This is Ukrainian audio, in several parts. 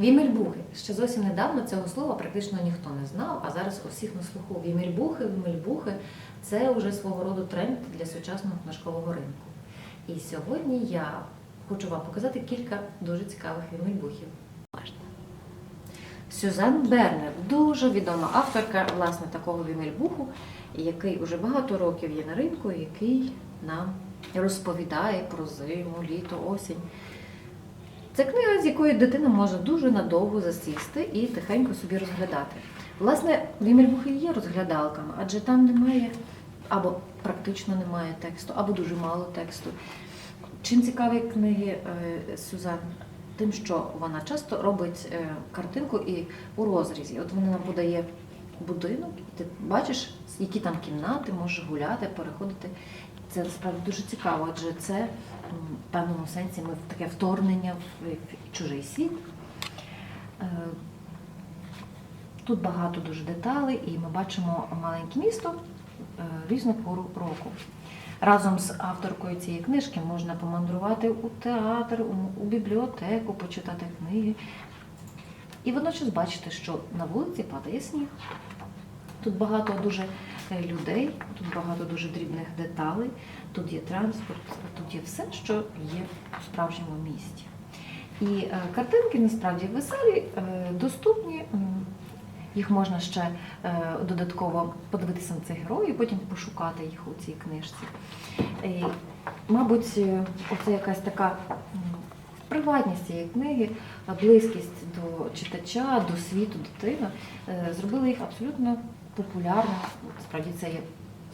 Вімельбухи. Ще зовсім недавно цього слова практично ніхто не знав, а зараз у всіх на слуху. Вімельбухи, вімельбухи це вже свого роду тренд для сучасного книжкового ринку. І сьогодні я хочу вам показати кілька дуже цікавих вімельбухів. Сюзан Бернер, дуже відома авторка власне такого вімельбуху, який уже багато років є на ринку, який нам розповідає про зиму, літо, осінь. Це книга, з якої дитина може дуже надовго засісти і тихенько собі розглядати. Власне, вімельбухи є розглядалками, адже там немає або практично немає тексту, або дуже мало тексту. Чим цікаві книги е, Сюзан? Тим, що вона часто робить е, картинку і у розрізі. От вона нам подає будинок, і ти бачиш, які там кімнати, можеш гуляти, переходити. Це насправді дуже цікаво, адже це в певному сенсі ми в таке вторгнення в, чужий світ. Е, Тут багато дуже деталей, і ми бачимо маленьке місто е, різну пору року. Разом з авторкою цієї книжки можна помандрувати у театр, у- бібліотеку, почитати книги. І водночас бачити, що на вулиці падає сніг. Тут багато дуже е, людей, тут багато дуже дрібних деталей, тут є транспорт, тут є все, що є у справжньому місті. І е, картинки насправді веселі, доступні. Їх можна ще е, додатково подивитися на цих героїв, потім пошукати їх у цій книжці. І, мабуть, е, оце якась така приватність цієї книги, близькість до читача, до світу дитини зробили їх абсолютно популярними. Справді це є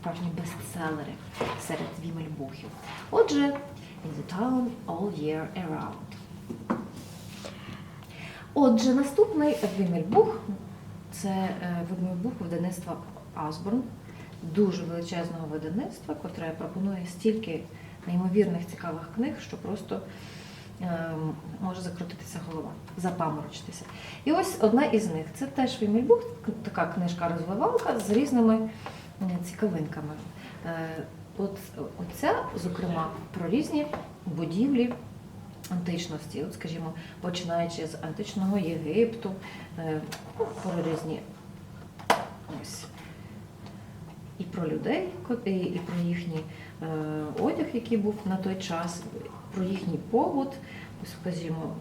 справжні бестселери серед вімельбухів. Отже, In the town all year around. Отже, наступний вімельбух це е, вімельбух видавництва Асборн, дуже величезного видавництва, котре пропонує стільки неймовірних цікавих книг, що просто може закрутитися голова, запаморочитися. І ось одна із них це теж вімельбух, к- така книжка-розвивалка з різними цікавинками. Е, От оця, зокрема, про різні будівлі античності, от, скажімо, починаючи з античного Єгипту, е, ну, про різні ось. І про людей, і, про їхній е, одяг, який був на той час, про їхній побут, скажімо,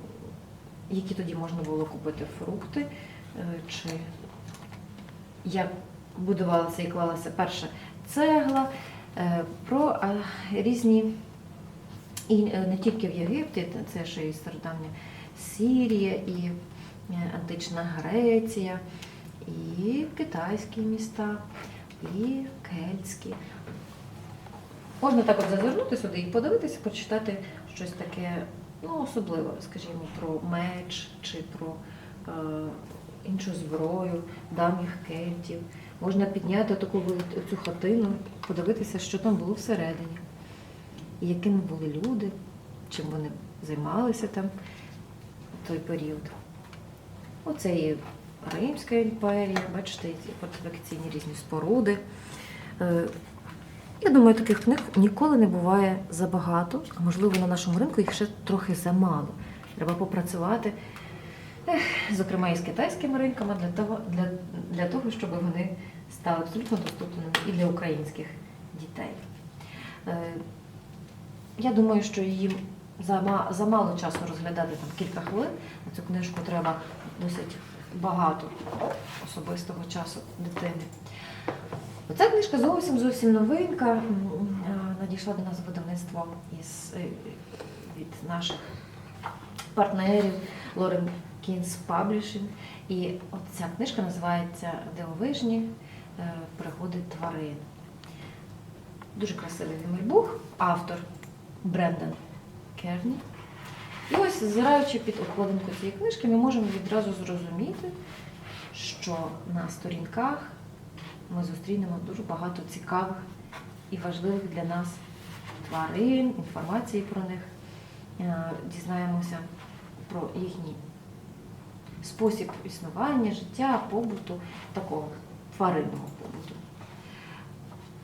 які тоді можна було купити фрукти, е, чи як будувалася і клалася перша цегла, е, про різні, і не тільки в Єгипті, це ще і стародавня Сірія, і антична Греція, і китайські міста, і кельтські. Можна так от зазирнути сюди і подивитися, почитати щось таке ну, особливе, скажімо, про меч чи про е, іншу зброю, давніх кельтів. Можна підняти таку цю хатину, подивитися, що там було всередині, і якими були люди, чим вони займалися там в той період. Оце і Римська імперія, бачите, ці фортифікаційні різні споруди. Е, Я думаю, таких книг ніколи не буває забагато, а можливо на нашому ринку їх ще трохи замало. Треба попрацювати, зокрема і з китайськими ринками, для того, для, для того, щоб вони стали абсолютно доступними і для українських дітей. Е, Я думаю, що їм зама- замало часу розглядати там кілька хвилин. На цю книжку треба досить багато особистого часу дитини. Оця книжка зовсім зовсім новинка. Надійшла до нас видавництво із е, від наших партнерів Лорен Кінс Publishing. І ця книжка називається Дивовижні е, пригоди тварин. Дуже красивий вімельбух, автор Брендан Керні. І ось, зазираючи під обкладинку цієї книжки, ми можемо відразу зрозуміти, що на сторінках ми зустрінемо дуже багато цікавих і важливих для нас тварин, інформації про них, Е, дізнаємося про їхній спосіб існування, життя, побуту, такого тваринного побуту.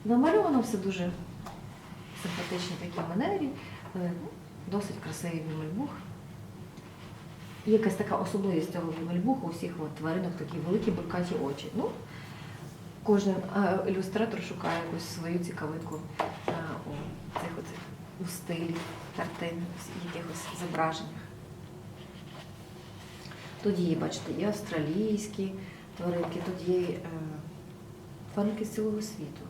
Намальовано все дуже симпатичній такій манері, е, досить красивий мальбух. Якась така особливість цього вімельбуху, у всіх от тваринок такі великі буркаті очі. Ну, кожен е, ілюстратор шукає якусь свою цікавинку е, у цих от, у стилі картин, в якихось зображеннях. Тут є, бачите, є австралійські тваринки, тут є е, тваринки з цілого світу.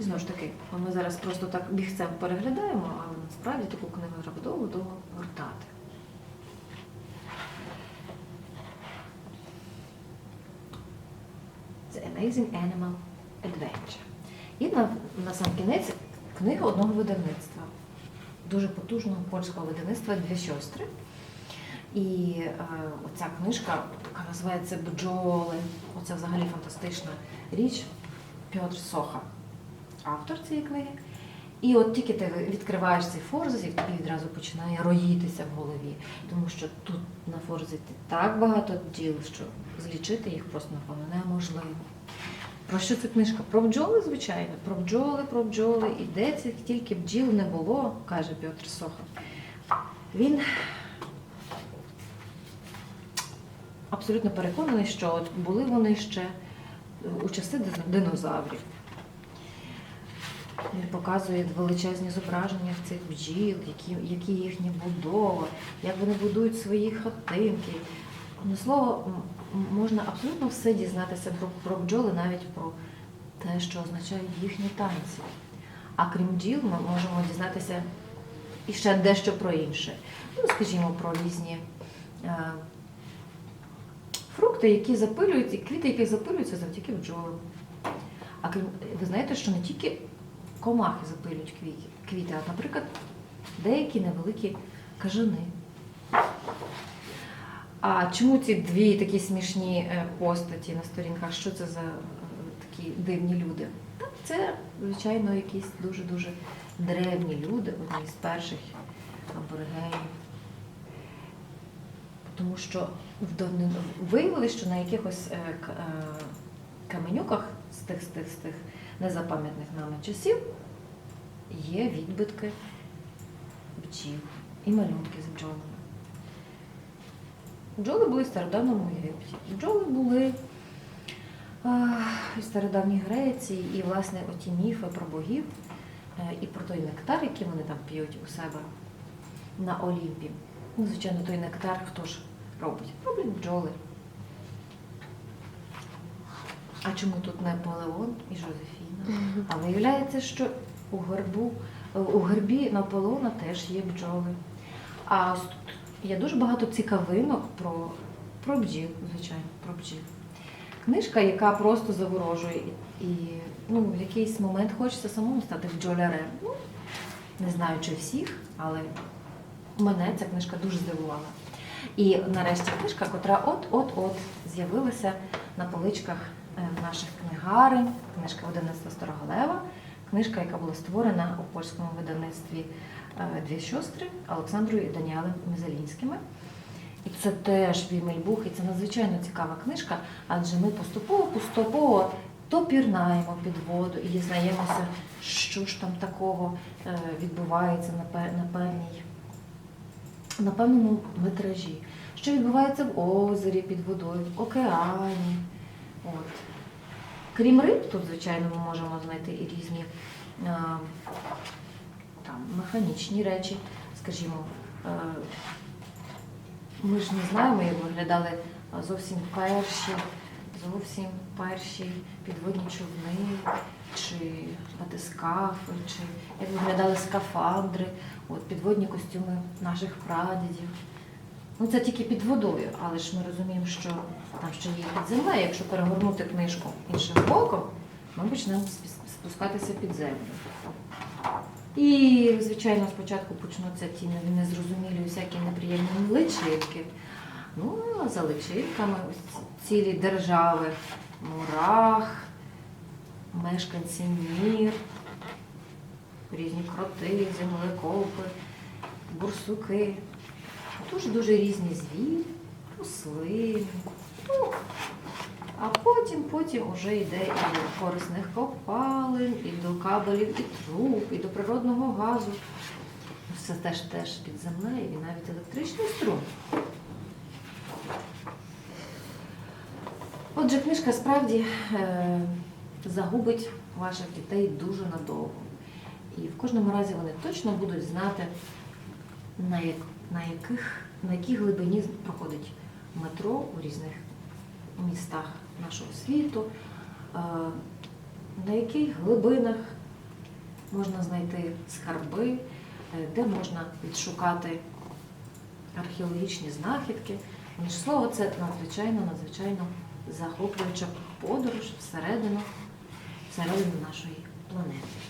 І знову ж таки, ми зараз просто так бігцем переглядаємо, але насправді таку книгу треба довго-довго гортати. The Amazing Animal Adventure. І на, на сам кінець книга одного видавництва, дуже потужного польського видавництва Дві сестри. І е, оця книжка, яка називається Бджоли. Оце взагалі фантастична річ. Петр Соха, автор цієї книги. І от тільки ти відкриваєш цей форзит, і тобі відразу починає роїтися в голові. Тому що тут на форзиті так багато діл, що злічити їх просто напевно неможливо. Про що ця книжка? Про бджоли, звичайно, про бджоли, про бджоли. І де цих тільки бджіл не було, каже Петр Соха. Він абсолютно переконаний, що от були вони ще у часи динозаврів. Він показує величезні зображення цих бджіл, які, які їхні будова, як вони будують свої хатинки. На слово, м- м- можна абсолютно все дізнатися про, про бджоли, навіть про те, що означають їхні танці. А крім бджіл, ми можемо дізнатися і ще дещо про інше. Ну, скажімо, про різні е, фрукти, які запилюються, квіти, які запилюються завдяки бджолам. А крім, ви знаєте, що не тільки комахи запилюють квіти, а, наприклад, деякі невеликі кажани. А чому ці дві такі смішні е, постаті на сторінках? Що це за е, такі дивні люди? Це, звичайно, якісь дуже-дуже древні люди, одні з перших аборигенів. Тому що в давнину виявилось, що на якихось е, каменюках з тих, з тих, з тих незапам'ятних нами часів є відбитки бджіл і малюнки з бджолами. Бджоли були в стародавньому Єгипті. Бджоли були в стародавній Греції, і, власне, оті міфи про богів е, і про той нектар, який вони там п'ють у себе на Олімпі. Ну, звичайно, той нектар хто ж робить? Роблять бджоли. А чому тут Наполеон і Жозефіна? А виявляється, що у гербу, у гербі Наполеона теж є бджоли. А ось тут є дуже багато цікавинок про, про бджіл, звичайно, про бджіл. Книжка, яка просто заворожує, і ну, в якийсь момент хочеться самому стати бджолярем. Ну, не знаю, чи всіх, але мене ця книжка дуже здивувала. І нарешті книжка, котра от-от-от з'явилася на поличках е, наших книгарень, книжка видавництва Староголева, книжка, яка була створена у польському видавництві е, Дві сестри Олександрою і Даніелем Мезалінськими. І це теж Вімельбух, і це надзвичайно цікава книжка, адже ми поступово-поступово то пірнаємо під воду і дізнаємося, що ж там такого е, відбувається на певній на певному метражі, що відбувається в озері під водою, в океані. От. Крім риб, тут, звичайно, ми можемо знайти і різні е, там, механічні речі, скажімо, е, ми ж не знаємо, як виглядали зовсім перші, зовсім перші підводні човни, чи батискафи, чи як виглядали скафандри, от, підводні костюми наших прадідів. Ну, це тільки під водою, але ж ми розуміємо, що там ще є під землею. Якщо перегорнути книжку іншим боком, ми почнемо спускатися під землю. І, звичайно, спочатку почнуться ті незрозумілі всякі неприємні личинки. Ну, а за личинками цілі держави, мурах, мешканці мір, різні кроти, землекопи, бурсуки. Дуже-дуже різні звірі, рослини. Ну, а потім, потім вже йде і до корисних копалин, і до кабелів, і труб, і до природного газу. Це теж теж під землею і навіть електричний струм. Отже, книжка справді е, загубить ваших дітей дуже надовго. І в кожному разі вони точно будуть знати, на, як, на, яких, на якій глибині проходить метро у різних містах нашого світу, е, на яких глибинах можна знайти скарби, е, де можна відшукати археологічні знахідки. Ніж слово, це надзвичайно, надзвичайно захоплююча подорож всередину, всередину нашої планети.